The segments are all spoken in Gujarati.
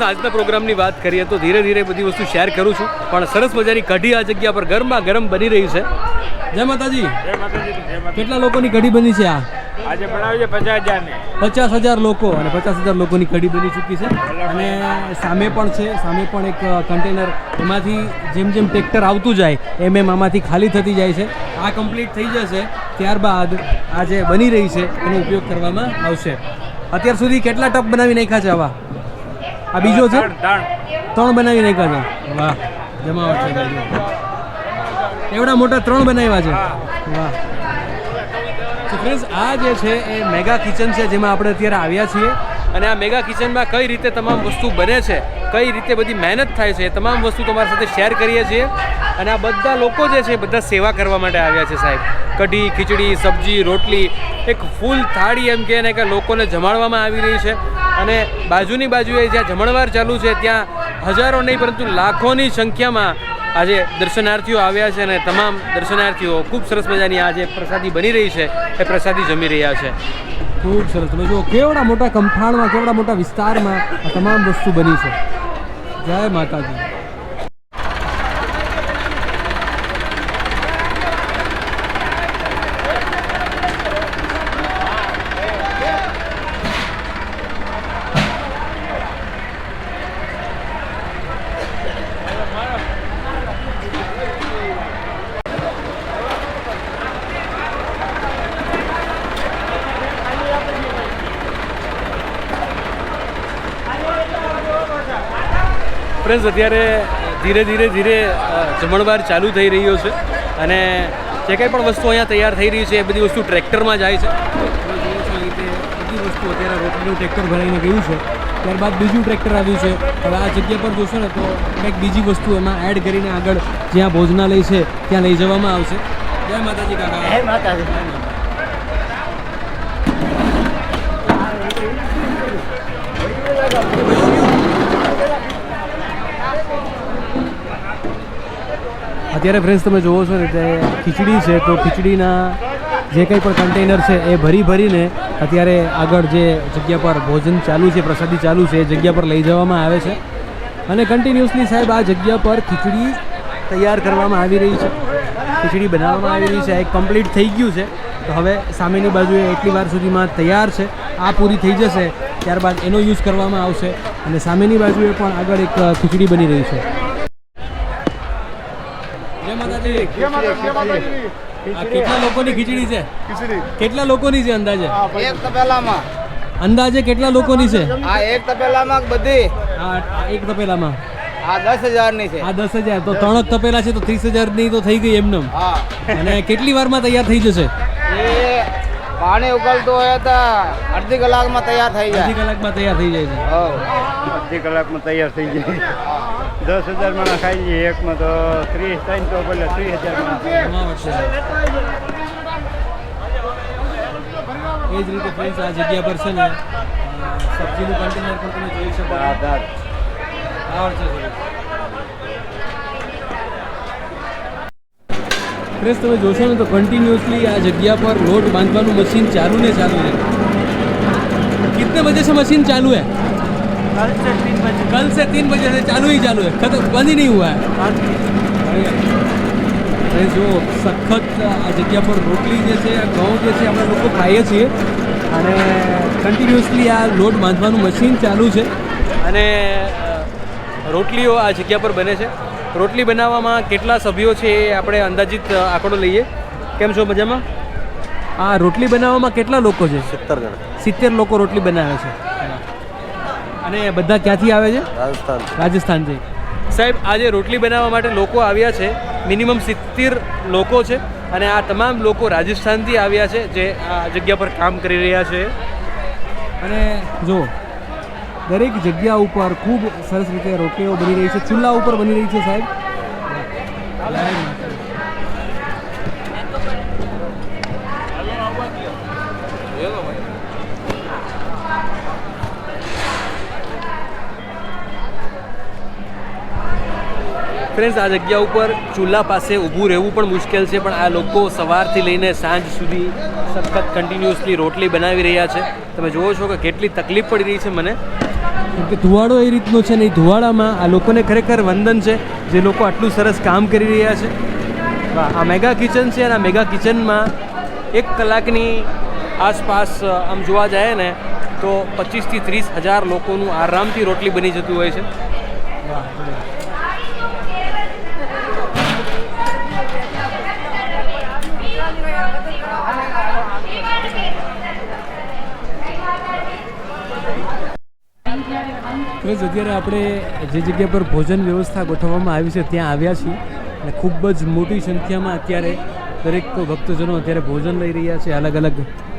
ફ્રેન્ડ્સ આજના પ્રોગ્રામની વાત કરીએ તો ધીરે ધીરે બધી વસ્તુ શેર કરું છું. પણ સરસ મજાની કઢી આ જગ્યા પર ગરમા ગરમ બની રહી છે. જય માતાજી. કેટલા લોકોની કઢી બની છે આ? આજે બનાવ્યું છે પચાસ હજારની. પચાસ હજાર લોકો અને પચાસ હજાર લોકોની કઢી બની ચૂકી છે. અને સામે પણ છે સામે પણ એક કન્ટેનર એમાંથી જેમ જેમ ટ્રેક્ટર આવતું જાય એમ એમ આમાંથી ખાલી થતી જાય છે. આ કમ્પ્લીટ થઈ જશે. ત્યારબાદ આ જે બની રહી છે એનો ઉપયોગ કરવામાં આવશે. અત્યાર સુધી કેટલા ટપ બનાવી નાખ્યા છે આવા? આ બીજો છે? ત્રણ બનાવી નાખ્યા છે. વાહ જમાવટ છે ભાઈ. એવડા મોટા ત્રણ બનાવ્યા છે. વાહ. તો ફ્રેન્ડ્સ આ જે છે એ મેગા કિચન છે જેમાં આપણે અત્યારે આવ્યા છીએ. અને આ મેગા કિચનમાં કઈ રીતે તમામ વસ્તુ બને છે કઈ રીતે બધી મહેનત થાય છે એ તમામ વસ્તુ તમારી સાથે શેર કરીએ છીએ. અને આ બધા લોકો જે છે બધા સેવા કરવા માટે આવ્યા છે સાહેબ. કઢી ખીચડી સબ્જી રોટલી એક ફૂલ થાળી એમ કહે ને કે લોકોને જમાડવામાં આવી રહી છે. અને બાજુની બાજુએ જ્યાં જમણવાર ચાલુ છે, ત્યાં હજારો નહીં, પરંતુ લાખોની સંખ્યામાં આજે દર્શનાર્થીઓ આવ્યા છે અને તમામ દર્શનાર્થીઓ ખૂબ સરસ મજાની આજે પ્રસાદી બની રહી છે, એ પ્રસાદી જમી રહ્યા છે. ખૂબ સરસ. તમે જુઓ, કેવડા મોટા કંફાણમાં કેવડા મોટા વિસ્તારમાં આ તમામ વસ્તુ બની છે. જય માતાજી. ફ્રેન્ડ્સ અત્યારે ધીરે ધીરે ધીરે જમણવાર ચાલુ થઈ રહ્યો છે. અને જે કંઈ પણ વસ્તુ અહીંયા તૈયાર થઈ રહી છે એ બધી વસ્તુ ટ્રેક્ટરમાં જાય છે. બધી વસ્તુ અત્યારે રોટલીનું ટ્રેક્ટર ભરાઈને ગયું છે. ત્યારબાદ બીજું ટ્રેક્ટર આવ્યું છે. હવે આ જગ્યા પર જોશો ને તો કંઈક બીજી વસ્તુ એમાં એડ કરીને આગળ જ્યાં ભોજનાલય છે ત્યાં લઈ જવામાં આવશે. જય માતાજી કાકા. જય માતાજી. અત્યારે ફ્રેન્ડ્સ તમે જુઓ છો ને, તે ખીચડી છે, તો ખીચડીના જે કંઈ પણ કન્ટેનર છે, એ ભરી ભરીને અત્યારે આગળ જે જગ્યા પર ભોજન ચાલુ છે, પ્રસાદી ચાલુ છે, એ જગ્યા પર લઈ જવામાં આવે છે. અને કન્ટિન્યુઅસલી સાહેબ, આ જગ્યા પર ખીચડી તૈયાર કરવામાં આવી રહી છે. ખીચડી બનાવવામાં આવી રહી છે એક કમ્પ્લીટ થઈ ગયું છે. તો હવે સામેની બાજુએ એટલી વાર સુધીમાં તૈયાર છે, આ પૂરી થઈ જશે, ત્યારબાદ એનો યુઝ કરવામાં આવશે. અને સામેની બાજુએ પણ આગળ એક ખીચડી બની રહી છે. માતાજી કેટલા લોકોની ખીચડી છે? કેટલા લોકોની છે અંદાજે? એક તપેલામાં. અંદાજે કેટલા લોકોની છે? આ એક તપેલામાં બધી? એક તપેલામાં. આ દસ હજારની છે. આ દસ હજાર. તો ત્રણ જ તપેલા છે તો ત્રીસ હજારની તો થઈ ગઈ એમને અને કેટલી વારમાં તૈયાર થઈ જશે? એ પાણી ઉકળતું હોય તો અડધી કલાકમાં તૈયાર થઈ અડધી જાય. કલાકમાં તૈયાર થઈ જાય છે. અડધી કલાકમાં તૈયાર થઈ જાય. દસ હજારમાં ખાઈ લઈએ એકમાં તો ત્રીસ થાય તો બોલે ત્રીસ હજારમાં એ જ રીતે ફ્રેન્ડ્સ આ જગ્યા પર છે ને સબ્જીનું કન્ટેનર પણ તમે જોઈ શકો આધાર આવડશે ફ્રેન્ડ્સ તમે જોશો ને તો કન્ટિન્યુઅસલી આ જગ્યા પર રોડ બાંધવાનું મશીન ચાલુ ને ચાલુ છે કિતને બજે સે મશીન ચાલુ હે कल से तीन बजे कल से तीन बजे से चालू ही चालू है खत्म बंद ही नहीं हुआ है અરે જો સખત આ જગ્યા પર રોટલી જે છે આ ઘઉં જે છે આપણે લોકો ખાઈએ છીએ અને કન્ટિન્યુઅસલી આ લોટ બાંધવાનું મશીન ચાલુ છે અને અ, રોટલીઓ આ જગ્યા પર બને છે રોટલી બનાવવામાં કેટલા સભ્યો છે એ આપણે અંદાજિત આંકડો લઈએ કેમ છો મજામાં આ રોટલી બનાવવામાં કેટલા લોકો છે સિત્તેર જણ સિત્તેર લોકો રોટલી બનાવે છે અને બધા ક્યાંથી આવે છે? રાજસ્થાન. રાજસ્થાનથી સાહેબ આજે રોટલી બનાવવા માટે લોકો આવ્યા છે. મિનિમમ સિત્તેર લોકો છે અને આ તમામ લોકો રાજસ્થાનથી આવ્યા છે જે આ જગ્યા પર કામ કરી રહ્યા છે. અને જો દરેક જગ્યા ઉપર ખૂબ સરસ રીતે રોટલીઓ બની રહી છે. ચૂલા ઉપર બની રહી છે સાહેબ. ફ્રેન્ડ્સ આ જગ્યા ઉપર ચૂલા પાસે ઊભું રહેવું પણ મુશ્કેલ છે, પણ આ લોકો સવારથી લઈને સાંજ સુધી સખત કન્ટિન્યુઅસલી રોટલી બનાવી રહ્યા છે. તમે જુઓ છો કે કેટલી તકલીફ પડી રહી છે મને. કે ધુવાડો એ રીતનો છે ને, એ ધુવાડામાં આ લોકોને ખરેખર વંદન છે, જે લોકો આટલું સરસ કામ કરી રહ્યા છે. આ મેગા કિચન છે અને આ મેગા કિચનમાં એક કલાકની આસપાસ આમ જોવા જાય ને, તો પચીસથી ત્રીસ હજાર લોકોનું આરામથી રોટલી બની જતું હોય છે. ફ્રેન્ડ્સ અત્યારે આપણે જે જગ્યા પર ભોજન વ્યવસ્થા ગોઠવવામાં આવી છે, ત્યાં આવ્યા છીએ. અને ખૂબ જ મોટી સંખ્યામાં અત્યારે દરેક ભક્તજનો અત્યારે ભોજન લઈ રહ્યા છે. અલગ અલગ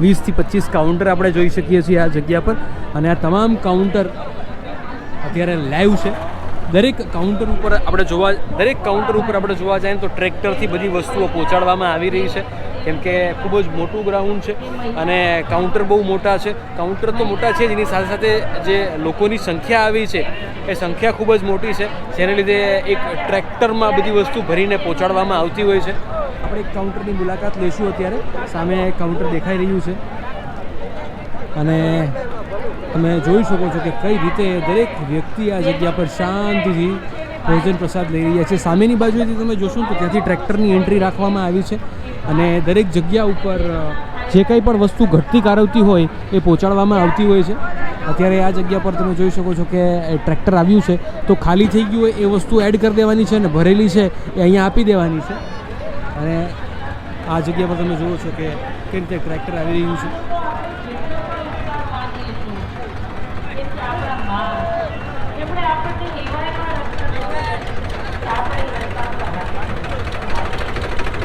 વીસથી પચીસ કાઉન્ટર આપણે જોઈ શકીએ છીએ આ જગ્યા પર. અને આ તમામ કાઉન્ટર અત્યારે લાઈવ છે. દરેક કાઉન્ટર ઉપર આપણે જોવા, દરેક કાઉન્ટર ઉપર આપણે જોવા જઈએ તો ટ્રેક્ટરથી બધી વસ્તુઓ પહોંચાડવામાં આવી રહી છે. કેમ કે ખૂબ જ મોટું ગ્રાઉન્ડ છે અને કાઉન્ટર બહુ મોટા છે. કાઉન્ટર તો મોટા છે જ, એની સાથે સાથે જે લોકોની સંખ્યા આવી છે, એ સંખ્યા ખૂબ જ મોટી છે, જેને લીધે એક ટ્રેક્ટરમાં બધી વસ્તુ ભરીને પહોંચાડવામાં આવતી હોય છે. આપણે એક કાઉન્ટરની મુલાકાત લઈશું અત્યારે. સામે કાઉન્ટર દેખાઈ રહ્યું છે. અને તમે જોઈ શકો છો કે કઈ રીતે દરેક વ્યક્તિ આ જગ્યા પર શાંતિથી ભોજન પ્રસાદ લઈ રહ્યા છે. સામેની બાજુએથી તમે જોશો તો ત્યાંથી ટ્રેક્ટરની એન્ટ્રી રાખવામાં આવી છે. અને દરેક જગ્યા ઉપર જે કંઈ પણ વસ્તુ ઘટતી કારવતી હોય એ પહોંચાડવામાં આવતી હોય છે. અત્યારે આ જગ્યા પર તમે જોઈ શકો છો કે ટ્રેક્ટર આવ્યું છે, તો ખાલી થઈ ગયું હોય એ વસ્તુ એડ કરી દેવાની છે અને ભરેલી છે એ અહીંયા આપી દેવાની છે. અને આ જગ્યા પર તમે જુઓ છો કે કેવી રીતે ટ્રેક્ટર આવી રહ્યું છે.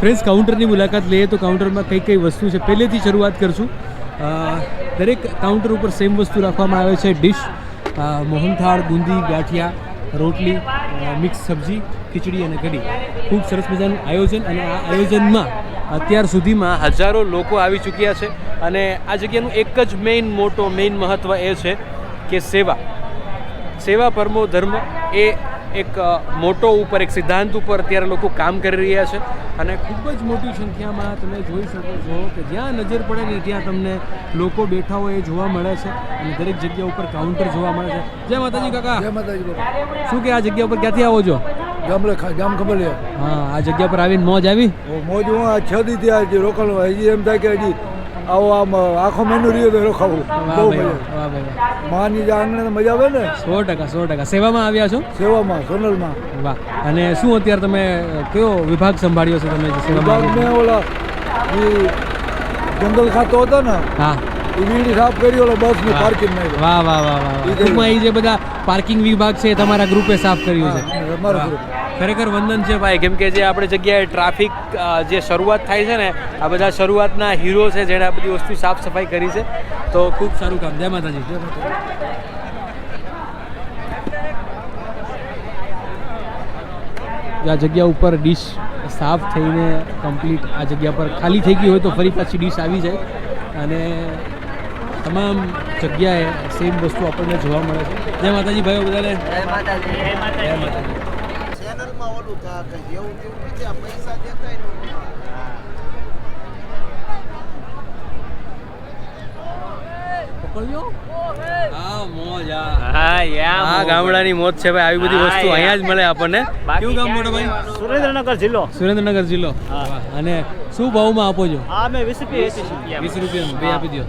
ફ્રેન્ડ્સ કાઉન્ટરની મુલાકાત લઈએ તો કાઉન્ટરમાં કઈ કઈ વસ્તુ છે? પહેલેથી શરૂઆત કરશું. દરેક કાઉન્ટર ઉપર સેમ વસ્તુ રાખવામાં આવે છે. ડિશ મોહનથાળ, બુંદી, ગાંઠિયા, રોટલી મિક્સ સબ્જી, ખીચડી અને કઢી. ખૂબ સરસ મજાનું આયોજન અને આ આયોજનમાં અત્યાર સુધીમાં હજારો લોકો આવી ચૂક્યા છે અને આ જગ્યાનું એક જ મેઇન મોટો મેઇન મહત્ત્વ એ છે કે સેવા. સેવા, પરમો, ધર્મ એ એક મોટો ઉપર એક સિદ્ધાંત ઉપર અત્યારે લોકો કામ કરી રહ્યા છે અને ખૂબ જ મોટી સંખ્યામાં તમે જોઈ શકો છો કે જ્યાં નજર પડે ને ત્યાં તમને લોકો બેઠા હોય એ જોવા મળે છે અને દરેક જગ્યા ઉપર કાઉન્ટર જોવા મળે છે. જય માતાજી કાકા. જય માતાજી શું કે આ જગ્યા ઉપર ક્યાંથી આવો છો? ગામડે ગામ ખબર હા આ જગ્યા પર આવીને મોજ આવી? મોજ હું આ છ દીધી આજે હજી હજી એમ થાય કે હજી આવો આમ આખો મેનુ રહ્યો તો રોકાવું વાહ બહુ મજા. માની આંગણે મજા આવે ને? સો ટકા સો ટકા. સેવામાં આવ્યા છો? સેવામાં સોનલમાં. વાહ. અને શું અત્યારે તમે કયો વિભાગ સંભાળ્યો છે તમે સેવામાં મેં ઓલા જંગલ ખાતો હતો ને હા. વીડી સાફ કરી ઓલો બસની પાર્કિંગમાં વાહ વાહ વાહ વાહ. ટૂંકમાં એ જે બધા પાર્કિંગ વિભાગ છે તમારા ગ્રુપે સાફ કર્યું છે. મારો ગ્રુપ ખરેખર વંદન છે ભાઈ. કેમ કે જે આપણે જગ્યાએ ટ્રાફિક જે શરૂઆત થાય છે ને આ બધા શરૂઆતના હીરો છે જેણે આ બધી વસ્તુ સાફ સફાઈ કરી છે. તો ખૂબ સારું કામ. જય માતાજી. જય માતાજી. આ જગ્યા ઉપર ડીશ સાફ થઈને કમ્પ્લીટ આ જગ્યા પર ખાલી થઈ ગઈ હોય તો ફરી પાછી ડીશ આવી જાય. અને તમામ જગ્યાએ સેમ વસ્તુ આપણને જોવા મળે છે. જય માતાજી ભાઈઓ બધાને. જય માતાજી. ચેનલમાં ઓલું કા કે જેવું તેવું બીજા પૈસા દેખાય ને પકડ્યો? હા મોજ હા. હા ગામડાની મોજ છે ભાઈ આવી બધી વસ્તુ અહીંયા જ મળે આપણને. કેવું ગામ મોટો ભાઈ? સુરેન્દ્રનગર જિલ્લો. સુરેન્દ્રનગર જિલ્લો. અને શું ભાવમાં આપો છો? વીસ રૂપિયા આપી દો.